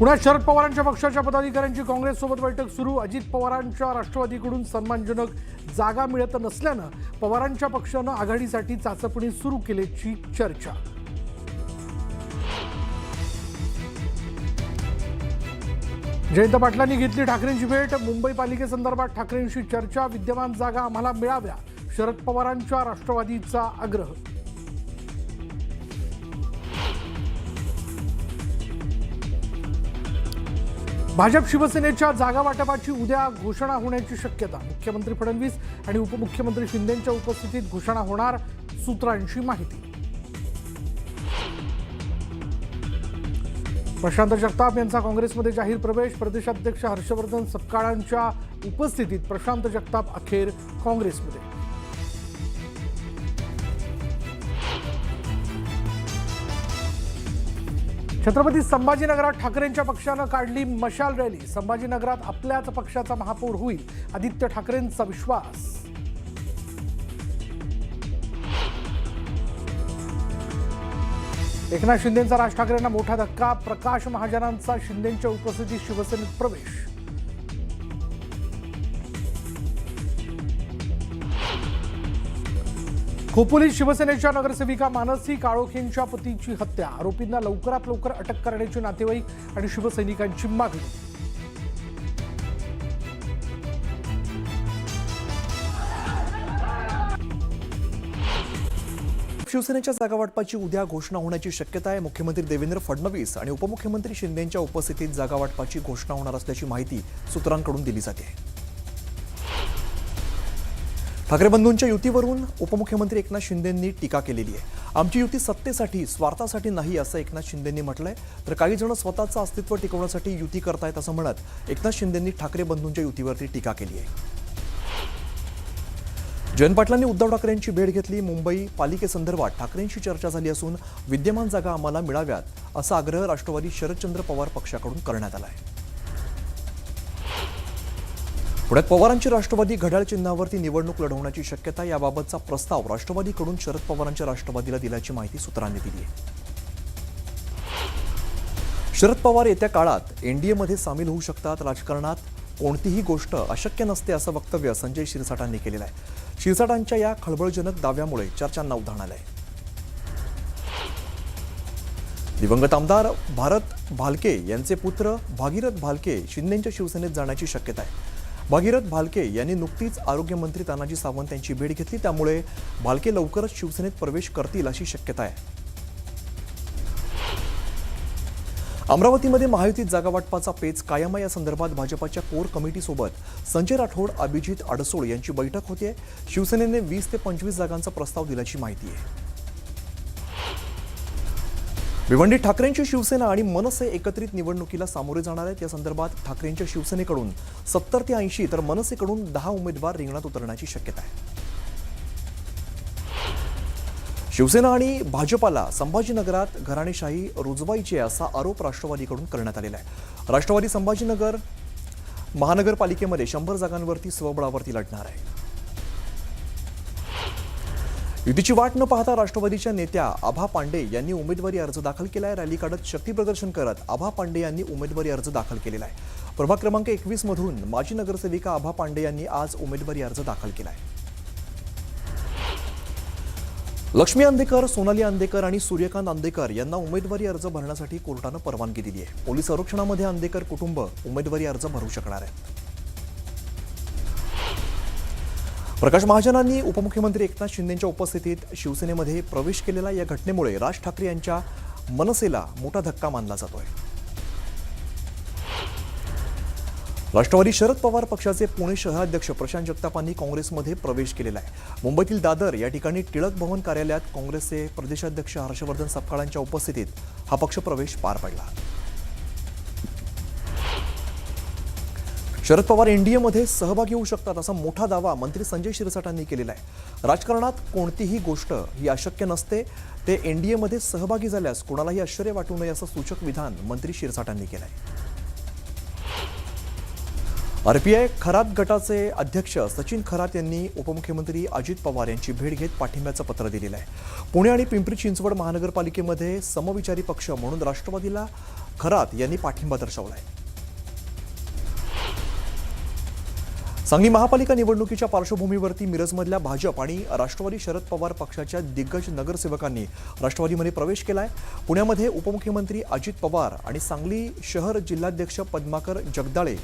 पुण्यात शरद पवारांच्या पक्षाच्या पदाधिकाऱ्यांची काँग्रेससोबत बैठक सुरू. अजित पवारांच्या राष्ट्रवादीकडून सन्मानजनक जागा मिळत नसल्यानं पवारांच्या पक्षानं आघाडीसाठी चाचपणी सुरू केल्याची चर्चा. जयंत पाटलांनी घेतली ठाकरेंची भेट. मुंबई पालिकेसंदर्भात ठाकरेंशी चर्चा. विद्यमान जागा आम्हाला मिळाव्या. शरद पवारांच्या राष्ट्रवादीचा आग्रह. भाजप शिवसेनेच्या जागा वाटपाची उद्या घोषणा होण्याची शक्यता. मुख्यमंत्री फडणवीस आणि उपमुख्यमंत्री शिंदेच्या उपस्थितीत घोषणा होणार सूत्रांची माहिती. प्रशांत जगताप यांचा काँग्रेसमध्ये जाहीर प्रवेश. प्रदेशाध्यक्ष हर्षवर्धन सपकाळांच्या उपस्थितीत प्रशांत जगताप अखेर काँग्रेसमध्ये. छत्रपती संभाजीनगरात ठाकरेंच्या पक्षानं काढली मशाल रॅली. संभाजीनगरात आपल्याच पक्षाचा महापौर होईल आदित्य ठाकरेंचा विश्वास. एकनाथ शिंदेचा राज ठाकरेंना मोठा धक्का प्रकाश महाजनांचा शिंदेच्या उपस्थितीत शिवसेनेत प्रवेश. खोपोली शिवसेनेच्या नगरसेविका मानसी काळोखेंच्या पतीची हत्या. आरोपींना लवकरात लवकर अटक करण्याची नातेवाईक आणि शिवसैनिकांची मागणी. शिवसेनेच्या जागा वाटपाची उद्या घोषणा होण्याची शक्यता आहे. मुख्यमंत्री देवेंद्र फडणवीस आणि उपमुख्यमंत्री शिंदेंच्या उपस्थितीत जागा वाटपाची घोषणा होणार असल्याची माहिती सूत्रांकडून दिली जाते. ठाकरे बंधूंच्या युतीवरून उपमुख्यमंत्री एकनाथ शिंदेंनी टीका केलेली आहे. आमची युती सत्तेसाठी स्वार्थासाठी नाही असं एकनाथ शिंदेंनी म्हटलंय. तर काही जण स्वतःचं अस्तित्व टिकवण्यासाठी युती करतायत असं म्हणत एकनाथ शिंदेंनी ठाकरे बंधूंच्या युतीवरती टीका केली आहे. जयंत पाटलांनी उद्धव ठाकरेंची भेट घेतली. मुंबई पालिकेसंदर्भात ठाकरेंशी चर्चा झाली असून विद्यमान जागा आम्हाला मिळाव्यात असा आग्रह राष्ट्रवादी शरदचंद्र पवार पक्षाकडून करण्यात आला आहे. पुण्यात पवारांची राष्ट्रवादी घड्याळ चिन्हावरती निवडणूक लढवण्याची शक्यता याबाबतचा प्रस्ताव राष्ट्रवादीकडून शरद पवारांच्या राष्ट्रवादीला दिल्याची माहिती सूत्रांनी दिली आहे. शरद पवार येत्या काळात एनडीएमध्ये सामील होऊ शकतात. राजकारणात कोणतीही गोष्ट अशक्य नसते असं वक्तव्य संजय शिरसाटांनी केलेलं आहे. शिरसाटांच्या या खळबळजनक दाव्यामुळे चर्चांना उधाण आलंय. दिवंगत आमदार भारत भालके यांचे पुत्र भागीरथ भालके शिंदेंच्या शिवसेनेत जाण्याची शक्यता आहे. भागीरथ भालके यांनी नुकतीच आरोग्यमंत्री तानाजी सावंत यांची भेट घेतली. त्यामुळे भालके लवकरच शिवसेनेत प्रवेश करतील अशी शक्यता आहे. अमरावतीमध्ये महायुतीत जागावाटपाचा पेच कायम आहे. या संदर्भात भाजपाच्या कोर कमिटीसोबत संजय राठोड अभिजित अडसोळ यांची बैठक होते. शिवसेनेने वीस ते पंचवीस जागांचा प्रस्ताव दिल्याची माहिती आहे. भिवंडी ठाकरेंची शिवसेना आणि मनसे एकत्रित निवडणुकीला सामोरे जाणार आहेत. या संदर्भात ठाकरेंच्या शिवसेनेकडून सत्तर ते ऐंशी तर मनसेकडून दहा उमेदवार रिंगणात उतरण्याची शक्यता आहे. शिवसेना आणि भाजपाला संभाजीनगरात घराणेशाही रुजवायची आहे असा आरोप राष्ट्रवादीकडून करण्यात आलेला आहे. राष्ट्रवादी संभाजीनगर महानगरपालिकेमध्ये शंभर जागांवरती स्वबळावरती लढणार आहे. युतीची वाट न पाहता राष्ट्रवादीच्या नेत्या आभा पांडे यांनी उमेदवारी अर्ज दाखल केला आहे रॅली काढत शक्तीप्रदर्शन करत आभा पांडे यांनी उमेदवारी अर्ज दाखल केलेला आहे. प्रभाग क्रमांक एकवीस मधून माजी नगरसेविका आभा पांडे यांनी आज उमेदवारी अर्ज दाखल केला आहे लक्ष्मी आंदेकर सोनाली आंदेकर आणि सूर्यकांत आंदेकर यांना उमेदवारी अर्ज भरण्यासाठी कोर्टानं परवानगी दिली आहे पोलीस संरक्षणामध्ये आंदेकर कुटुंब उमेदवारी अर्ज भरू शकणार आहे प्रकाश महाजनांनी उपमुख्यमंत्री एकनाथ शिंदेच्या उपस्थितीत शिवसेनेमध्ये प्रवेश केलेला या घटनेमुळे राज ठाकरे यांच्या मनसेला मोठा धक्का मानला जातोय. राष्ट्रवादी शरद पवार पक्षाचे पुणे शहराध्यक्ष प्रशांत जगतापांनी काँग्रेसमध्ये प्रवेश केलेला आहे. मुंबईतील दादर या ठिकाणी टिळक भवन कार्यालयात काँग्रेसचे प्रदेशाध्यक्ष हर्षवर्धन सपकाळांच्या उपस्थितीत हा पक्षप्रवेश पार पडला. शरद पवार एनडीएमध्ये सहभागी होऊ शकतात असा मोठा दावा मंत्री संजय शिरसाटांनी केलेला आहे. राजकारणात कोणतीही गोष्ट ही अशक्य नसते. ते एनडीएमध्ये सहभागी झाल्यास कोणालाही आश्चर्य वाटू नये असं सूचक विधान मंत्री शिरसाटांनी केलं आहे आरपीआय खरात गटाचे अध्यक्ष सचिन खरात यांनी उपमुख्यमंत्री अजित पवार यांची भेट घेत पाठिंब्याचं पत्र दिलेलं आहे. पुणे आणि पिंपरी चिंचवड महानगरपालिकेमध्ये समविचारी पक्ष म्हणून राष्ट्रवादीला खरात यांनी पाठिंबा दर्शवला आहे सांगली महापालिका निवडणुकीच्या पार्श्वभूमीवरती मिरजमधल्या भाजप आणि राष्ट्रवादी शरद पवार पक्षाच्या दिग्गज नगरसेवकांनी राष्ट्रवादीमध्ये प्रवेश केला आहे पुण्यामध्ये उपमुख्यमंत्री अजित पवार आणि सांगली शहर जिल्हाध्यक्ष पद्माकर जगदाळे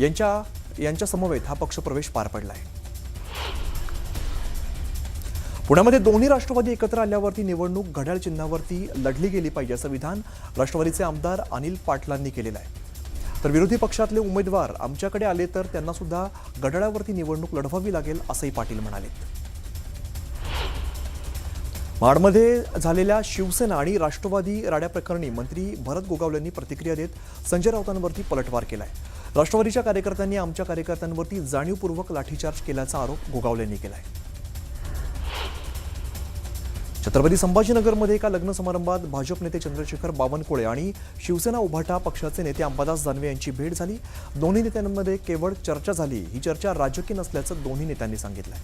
यांच्या यांच्यासमवेत हा पक्ष प्रवेश पार आहे पुण्यामध्ये दोन्ही राष्ट्रवादी एकत्र आल्यावरती निवडणूक घड्याळ चिन्हावरती लढली गेली पाहिजे असं विधान राष्ट्रवादीचे आमदार अनिल पाटलांनी केलेलं आहे. तर विरोधी पक्षातले उमेदवार आमच्याकडे आले तर त्यांना सुद्धा घड्याळावरती निवडणूक लढवावी लागेल असंही पाटील म्हणाले. माडमध्ये झालेल्या शिवसेना आणि राष्ट्रवादी राड्याप्रकरणी मंत्री भरत गोगावलेंनी प्रतिक्रिया देत संजय राऊतांवरती पलटवार केलाय. राष्ट्रवादीच्या कार्यकर्त्यांनी आमच्या कार्यकर्त्यांवरती जाणीवपूर्वक लाठीचार्ज केल्याचा आरोप गोगावलेंनी आहे छत्रपती संभाजीनगरमध्ये एका लग्न समारंभात भाजप नेते चंद्रशेखर बावनकुळे आणि शिवसेना उभाटा पक्षाचे नेते अंबादास दानवे यांची भेट झाली. दोन्ही नेत्यांमध्ये केवळ चर्चा झाली. ही चर्चा राजकीय नसल्याचं दोन्ही नेत्यांनी सांगितलं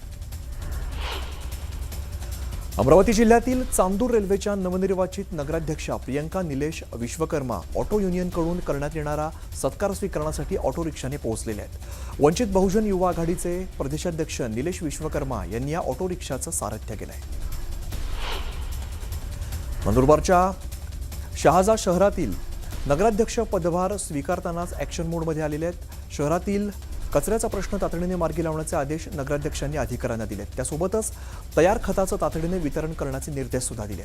अमरावती जिल्ह्यातील चांदूर रेल्वेच्या नवनिर्वाचित नगराध्यक्षा प्रियंका निलेश विश्वकर्मा ऑटो युनियनकडून करण्यात येणारा सत्कार स्वीकारण्यासाठी ऑटो रिक्षाने पोहोचलेले आहेत. वंचित बहुजन युवा आघाडीचे प्रदेशाध्यक्ष निलेश विश्वकर्मा यांनी या ऑटो रिक्षाचं सारथ्य आहे नंदुरबारच्या शहाजा शहरातील नगराध्यक्ष पदभार स्वीकारतानाच ॲक्शन मोडमध्ये आलेले आहेत. शहरातील कचऱ्याचा प्रश्न तातडीने मार्गी लावण्याचे आदेश नगराध्यक्षांनी अधिकाऱ्यांना दिलेत. त्यासोबतच तयार खताचं तातडीने वितरण करण्याचे निर्देश सुद्धा दिले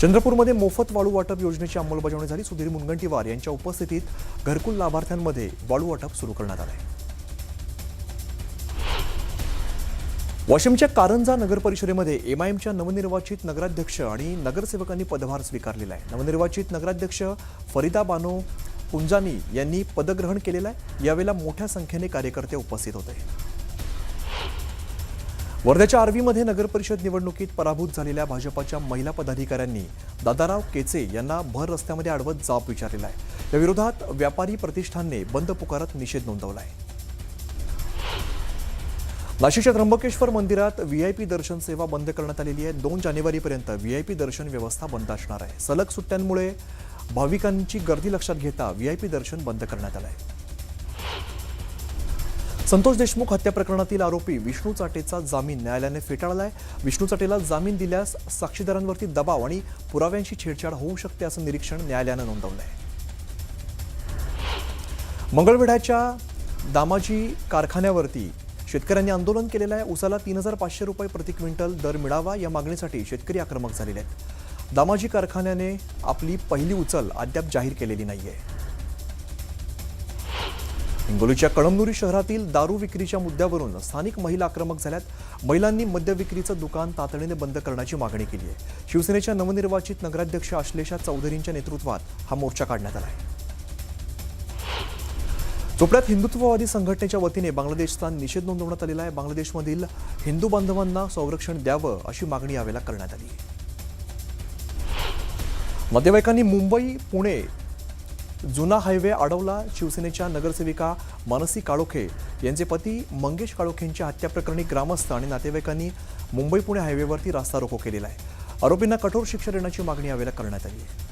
चंद्रपूरमध्ये मोफत वाळू वाटप योजनेची अंमलबजावणी झाली. सुधीर मुनगंटीवार यांच्या उपस्थितीत घरकुल लाभार्थ्यांमध्ये वाळू वाटप सुरू करण्यात आलं आहे वाशिमच्या कारंजा नगर परिषदेमध्ये एमआयएमच्या नवनिर्वाचित नगराध्यक्ष आणि नगरसेवकांनी पदभार स्वीकारलेला आहे. नवनिर्वाचित नगराध्यक्ष फरिदा बानो पुंजानी यांनी पदग्रहण केलेलं आहे. यावेळेला मोठ्या संख्येने कार्यकर्ते उपस्थित होते. वर्ध्याच्या आर्वीमध्ये नगरपरिषद निवडणुकीत पराभूत झालेल्या भाजपाच्या महिला पदाधिकाऱ्यांनी दादाराव केचे यांना भर रस्त्यामध्ये अडवत जाब विचारलेला आहे. या विरोधात व्यापारी प्रतिष्ठानने बंद पुकारत निषेध नोंदवला आहे. नाशिकच्या त्र्यंबकेश्वर मंदिरात व्हीआयपी दर्शन सेवा बंद करण्यात आलेली आहे. दोन जानेवारीपर्यंत व्हीआयपी दर्शन व्यवस्था बंद असणार आहे. सलग सुट्ट्यांमुळे भाविकांची गर्दी लक्षात घेता व्हीआयपी दर्शन बंद करण्यात आलं आहे संतोष देशमुख हत्या प्रकरणातील आरोपी विष्णू चाटेचा जामीन न्यायालयाने फेटाळलाय. विष्णू चाटेला जामीन दिल्यास साक्षीदारांवरती दबाव आणि पुराव्यांशी छेडछाड होऊ शकते असं निरीक्षण न्यायालयानं नोंदवलं आहे मंगळवेढ्याच्या दामाजी कारखान्यावरती शेतकऱ्यांनी आंदोलन केलेलं आहे. उसाला तीन हजार पाचशे रुपये प्रति क्विंटल दर मिळावा या मागणीसाठी शेतकरी आक्रमक झालेले आहेत. दामाजी कारखान्याने आपली पहिली उचल अद्याप जाहीर केलेली नाहीये. हिंगोलीच्या कळमनुरी शहरातील दारू विक्रीच्या मुद्द्यावरून स्थानिक महिला आक्रमक झाल्यात. महिलांनी मद्य विक्रीचं दुकान तातडीने बंद करण्याची मागणी केली आहे. शिवसेनेच्या नवनिर्वाचित नगराध्यक्ष आश्लेषा चौधरींच्या नेतृत्वात हा मोर्चा काढण्यात आला आहे. चोपड्यात हिंदुत्ववादी संघटनेच्या वतीने बांगलादेशचा निषेध नोंदवण्यात आलेला आहे. बांगलादेशमधील हिंदू बांधवांना संरक्षण द्यावं अशी मागणी यावेळेला करण्यात आली. नातेवाईकांनी मुंबई पुणे जुना हायवे अडवला. शिवसेनेच्या नगरसेविका मानसी काळोखे यांचे पती मंगेश काळोखेंच्या हत्याप्रकरणी ग्रामस्थ आणि नातेवाईकांनी मुंबई पुणे हायवेवरती रास्ता रोको केलेला आहे. आरोपींना कठोर शिक्षा देण्याची मागणी यावेळेला करण्यात आली आहे.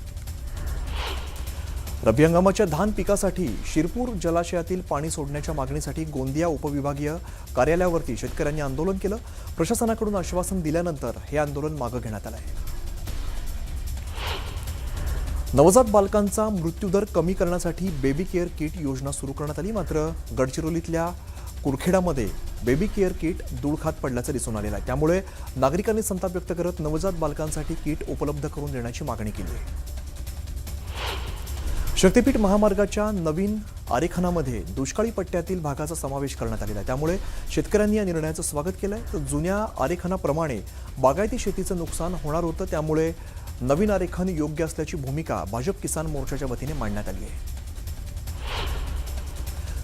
रब्बी हंगामाच्या धान पिकासाठी शिरपूर जलाशयातील पाणी सोडण्याच्या मागणीसाठी गोंदिया उपविभागीय कार्यालयावरती शेतकऱ्यांनी आंदोलन केलं. प्रशासनाकडून आश्वासन दिल्यानंतर हे आंदोलन मागं घेण्यात आलं आहे नवजात बालकांचा मृत्यूदर कमी करण्यासाठी बेबी केअर किट योजना सुरू करण्यात आली. मात्र गडचिरोलीतल्या कुरखेडामध्ये बेबी केअर किट दुळखात पडल्याचं दिसून आलेलं आहे. त्यामुळे नागरिकांनी संताप व्यक्त करत नवजात बालकांसाठी किट उपलब्ध करून देण्याची मागणी केली आहे. शक्तीपीठ महामार्गाच्या नवीन आरेखनामध्ये दुष्काळी पट्ट्यातील भागाचा समावेश करण्यात आलेला आहे. त्यामुळे शेतकऱ्यांनी या निर्णयाचं स्वागत केलं आहे तर जुन्या आरेखनाप्रमाणे बागायती शेतीचं नुकसान होणार होतं. त्यामुळे नवीन आरेखन योग्य असल्याची भूमिका भाजप किसान मोर्चाच्या वतीने मांडण्यात आली आहे.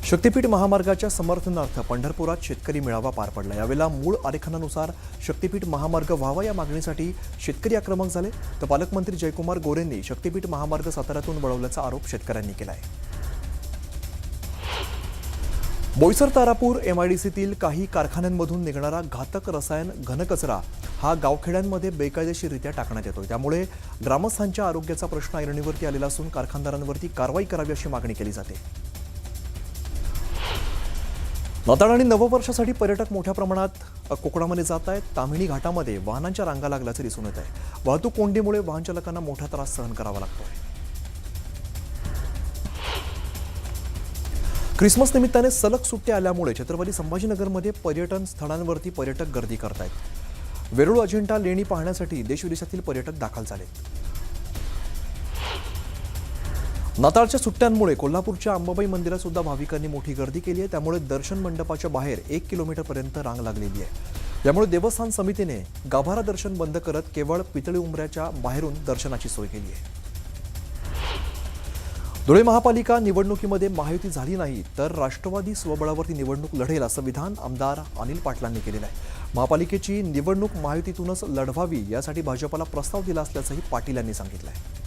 शक्तीपीठ महामार्गाच्या समर्थनार्थ पंढरपुरात शेतकरी मेळावा पार पडला. यावेळेला मूळ आरेखनानुसार शक्तीपीठ महामार्ग व्हावा या मागणीसाठी शेतकरी आक्रमक झाले. तर पालकमंत्री जयकुमार गोरेंनी शक्तीपीठ महामार्ग साताऱ्यातून वळवल्याचा आरोप शेतकऱ्यांनी केला आहे बोईसर तारापूर एमआयडीसीतील काही कारखान्यांमधून निघणारा घातक रसायन घनकचरा हा गावखेड्यांमध्ये बेकायदेशीररित्या टाकण्यात येतो त्यामुळे ग्रामस्थांच्या आरोग्याचा प्रश्न ऐरणीवरती आलेला असून कारखानदारांवरती कारवाई करावी अशी मागणी केली जाते. नाताळ आणि नववर्षासाठी पर्यटक मोठ्या प्रमाणात कोकणामध्ये जात आहेत. तामिणी घाटामध्ये वाहनांच्या रांगा लागल्याचं दिसून येत आहे. वाहतूक कोंडीमुळे वाहन चालकांना मोठा त्रास सहन करावा लागतोय. क्रिसमस निमित्ताने सलग सुट्ट्या आल्यामुळे छत्रपती संभाजीनगरमध्ये पर्यटन स्थळांवरती पर्यटक गर्दी करतायत. वेरूळ अजिंठा लेणी पाहण्यासाठी देशविदेशातील पर्यटक दाखल झालेत. नाताळच्या सुट्ट्यांमुळे कोल्हापूरच्या अंबाबाई मंदिरात सुद्धा भाविकांनी मोठी गर्दी केली आहे. त्यामुळे दर्शन मंडपाच्या बाहेर एक किलोमीटरपर्यंत रांग लागलेली आहे. यामुळे देवस्थान समितीने गाभारा दर्शन बंद करत केवळ पितळी उंबऱ्याच्या बाहेरून दर्शनाची सोय केली आहे. धुळे महापालिका निवडणुकीमध्ये महायुती झाली नाही तर राष्ट्रवादी स्वबळावरती निवडणूक लढेल असं विधान आमदार अनिल पाटलांनी केलेलं आहे. महापालिकेची निवडणूक महायुतीतूनच लढवावी यासाठी भाजपला प्रस्ताव दिला असल्याचंही पाटील यांनी सांगितलं आहे